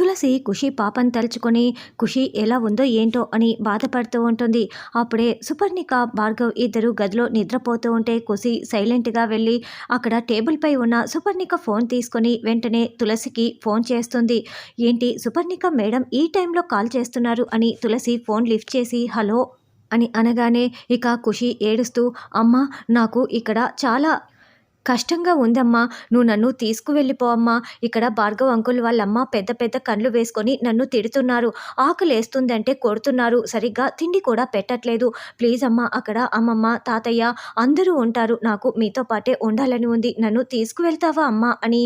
తులసి ఖుషి పాపను తలుచుకొని ఖుషి ఎలా ఉందో ఏంటో అని బాధపడుతూ ఉంటుంది. అప్పుడే సుపర్ణిక భార్గవ్ ఇద్దరు గదిలో నిద్రపోతూ ఉంటే ఖుషి సైలెంట్గా వెళ్ళి అక్కడ టేబుల్పై ఉన్న సుపర్ణిక ఫోన్ తీసుకొని వెంటనే తులసికి ఫోన్ చేస్తుంది. ఏంటి సుపర్ణిక మేడం ఈ టైంలో కాల్ చేస్తున్నారు? అని తులసి ఫోన్ లిఫ్ట్ చేసి హలో అని అనగానే ఇక ఖుషి ఏడుస్తూ అమ్మ నాకు ఇక్కడ చాలా కష్టంగా ఉందమ్మా. నువ్వు నన్ను తీసుకువెళ్ళిపోవమ్మా. ఇక్కడ భార్గవ్ అంకుల్ వాళ్ళమ్మ పెద్ద పెద్ద కళ్ళు వేసుకొని నన్ను తిడుతున్నారు. ఆకలేస్తుందంటే కొడుతున్నారు. సరిగ్గా తిండి కూడా పెట్టట్లేదు. ప్లీజ్ అమ్మా అక్కడ అమ్మమ్మ తాతయ్య అందరూ ఉంటారు. నాకు మీతో పాటే ఉండాలని ఉంది. నన్ను తీసుకువెళ్తావా అమ్మా అని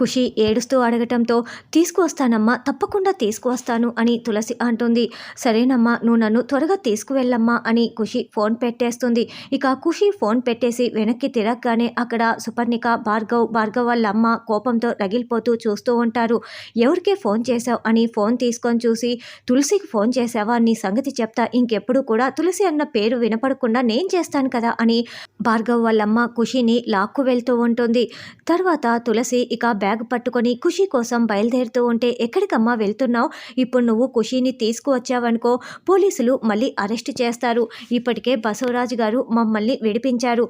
ఖుషి ఏడుస్తూ అడగటంతో తీసుకువస్తానమ్మా తప్పకుండా తీసుకువస్తాను అని తులసి అంటుంది. సరేనమ్మా నువ్వు నన్ను త్వరగా తీసుకువెళ్ళమ్మా అని ఖుషి ఫోన్ పెట్టేస్తుంది. ఇక ఖుషి ఫోన్ పెట్టేసి వెనక్కి తిరగగానే అక్కడ సుపర్ణిక భార్గవ్ భార్గవ్ వాళ్ళ అమ్మ కోపంతో రగిలిపోతూ చూస్తూ ఉంటారు. ఎవరికే ఫోన్ చేశావు అని ఫోన్ తీసుకొని చూసి తులసికి ఫోన్ చేసావా నీ సంగతి చెప్తా ఇంకెప్పుడు కూడా తులసి అన్న పేరు వినపడకుండా నేను చేస్తాను కదా అని భార్గవ్ వాళ్ళమ్మ ఖుషిని లాక్కు వెళ్తూ ఉంటుంది. తర్వాత తులసి ఇక బ్యాగ్ పట్టుకొని ఖుషి కోసం బయలుదేరుతూ ఉంటే ఎక్కడికమ్మా వెళ్తున్నావు? ఇప్పుడు నువ్వు ఖుషిని తీసుకువచ్చావనుకో పోలీసులు మళ్ళీ అరెస్ట్ చేస్తారు. ఇప్పటికే బసవరాజు గారు మమ్మల్ని విడిపించారు.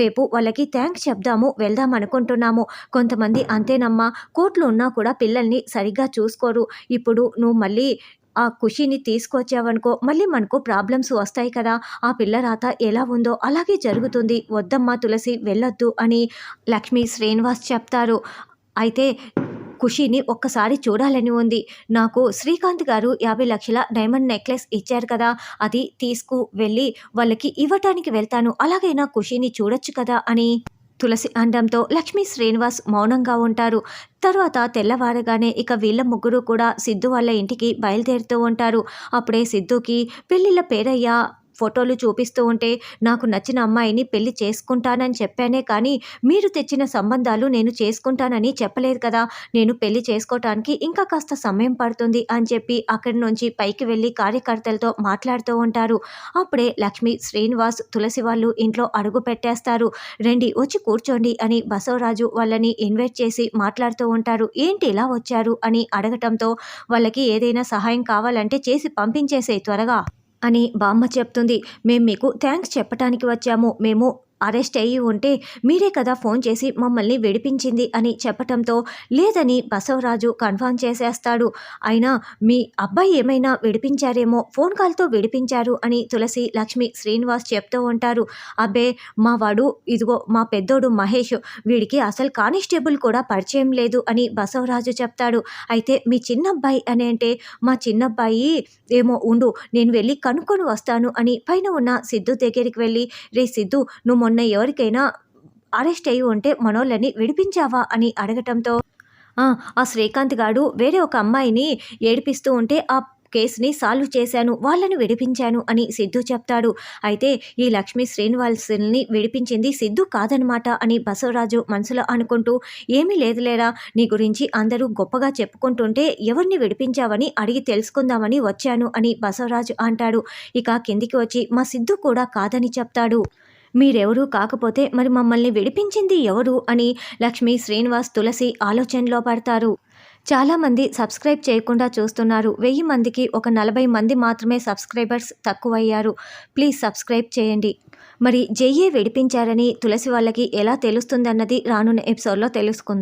రేపు వాళ్ళకి థ్యాంక్స్ చెప్దాము వెళ్దాం అనుకుంటున్నాము. కొంతమంది అంతేనమ్మా కోర్టులో ఉన్నా కూడా పిల్లల్ని సరిగ్గా చూసుకోరు. ఇప్పుడు నువ్వు మళ్ళీ ఆ ఖుషిని తీసుకొచ్చావనుకో మళ్ళీ మనకు ప్రాబ్లమ్స్ వస్తాయి కదా. ఆ పిల్ల రాత ఎలా ఉందో అలాగే జరుగుతుంది. వద్దమ్మా తులసి వెళ్ళొద్దు అని లక్ష్మి శ్రీనివాస్ చెప్తారు. అయితే ఖుషిని ఒక్కసారి చూడాలని ఉంది. నాకు శ్రీకాంత్ గారు యాభై లక్షల డైమండ్ నెక్లెస్ ఇచ్చారు కదా. అది తీసుకు వెళ్ళి వాళ్ళకి ఇవ్వటానికి వెళ్తాను. అలాగైనా ఖుషిని చూడొచ్చు కదా అని. తులసి అండంతో లక్ష్మీ శ్రీనివాస్ మౌనంగా ఉంటారు. తర్వాత తెల్లవారగానే ఇక వీళ్ళ ముగ్గురు కూడా సిద్ధు వాళ్ళ ఇంటికి బయలుదేరుతూ ఉంటారు. అప్పుడే సిద్ధుకి పెళ్ళిళ్ళ పేరయ్య ఫోటోలు చూపిస్తూ ఉంటే నాకు నచ్చిన అమ్మాయిని పెళ్ళి చేసుకుంటానని చెప్పానే కానీ మీరు తెచ్చిన సంబంధాలు నేను చేసుకుంటానని చెప్పలేదు కదా. నేను పెళ్ళి చేసుకోవటానికి ఇంకా కాస్త సమయం పడుతుంది అని చెప్పి అక్కడి నుంచి పైకి వెళ్ళి కార్యకర్తలతో మాట్లాడుతూ ఉంటారు. అప్పుడే లక్ష్మి శ్రీనివాస్ తులసి వాళ్ళు ఇంట్లో అడుగు పెట్టేస్తారు. రండి వచ్చి కూర్చోండి అని బసవరాజు వాళ్ళని ఇన్వైట్ చేసి మాట్లాడుతూ ఉంటారు. ఏంటి ఇలా వచ్చారు? అని అడగటంతో వాళ్ళకి ఏదైనా సహాయం కావాలంటే చేసి పంపించేసే త్వరగా. అని బామ్మ చెప్తుంది. మేము మీకు థ్యాంక్స్ చెప్పటానికి వచ్చాము. మేము అరెస్ట్ అయ్యి ఉంటే మీరే కదా ఫోన్ చేసి మమ్మల్ని విడిపించింది అని చెప్పటంతో లేదని బసవరాజు కన్ఫర్మ్ చేసేస్తాడు. అయినా మీ అబ్బాయి ఏమైనా విడిపించారేమో ఫోన్ కాల్తో విడిపించారు అని తులసి లక్ష్మి శ్రీనివాస్ చెప్తూ ఉంటారు. అబ్బే మా వాడు ఇదిగో మా పెద్దోడు మహేష్ వీడికి అసలు కానిస్టేబుల్ కూడా పరిచయం లేదు అని బసవరాజు చెప్తాడు. అయితే మీ చిన్నబ్బాయి అని అంటే మా చిన్నబ్బాయి ఏమో ఉండు నేను వెళ్ళి కనుక్కొని వస్తాను అని పైన ఉన్న సిద్ధు దగ్గరికి వెళ్ళి రే సిద్ధు నువ్వు మొన్న ఎవరికైనా అరెస్ట్ అయ్యి ఉంటే మనోళ్ళని విడిపించావా అని అడగటంతో ఆ శ్రీకాంత్ గాడు వేరే ఒక అమ్మాయిని ఏడిపిస్తూ ఉంటే ఆ కేసుని సాల్వ్ చేశాను వాళ్ళని విడిపించాను అని సిద్ధు చెప్తాడు. అయితే ఈ లక్ష్మి శ్రీనివాసుల్ని విడిపించింది సిద్ధు కాదనమాట అని బసవరాజు మనసులో అనుకుంటూ ఏమీ లేదులేరా నీ గురించి అందరూ గొప్పగా చెప్పుకుంటుంటే ఎవరిని విడిపించావని అడిగి తెలుసుకుందామని వచ్చాను అని బసవరాజు అంటాడు. ఇక కిందికి వచ్చి మా సిద్ధు కూడా కాదని చెప్తాడు. మీరెవరూ కాకపోతే మరి మమ్మల్ని విడిపించింది ఎవరు అని లక్ష్మి శ్రీనివాస్ తులసి ఆలోచనలో పడతారు. చాలామంది సబ్స్క్రైబ్ చేయకుండా చూస్తున్నారు. వెయ్యి మందికి ఒక నలభై మంది మాత్రమే సబ్స్క్రైబర్స్ తక్కువయ్యారు. ప్లీజ్ సబ్స్క్రైబ్ చేయండి. మరి జయ్యే విడిపించారని తులసి వాళ్ళకి ఎలా తెలుస్తుందన్నది రానున్న ఎపిసోడ్లో తెలుసుకుందాం.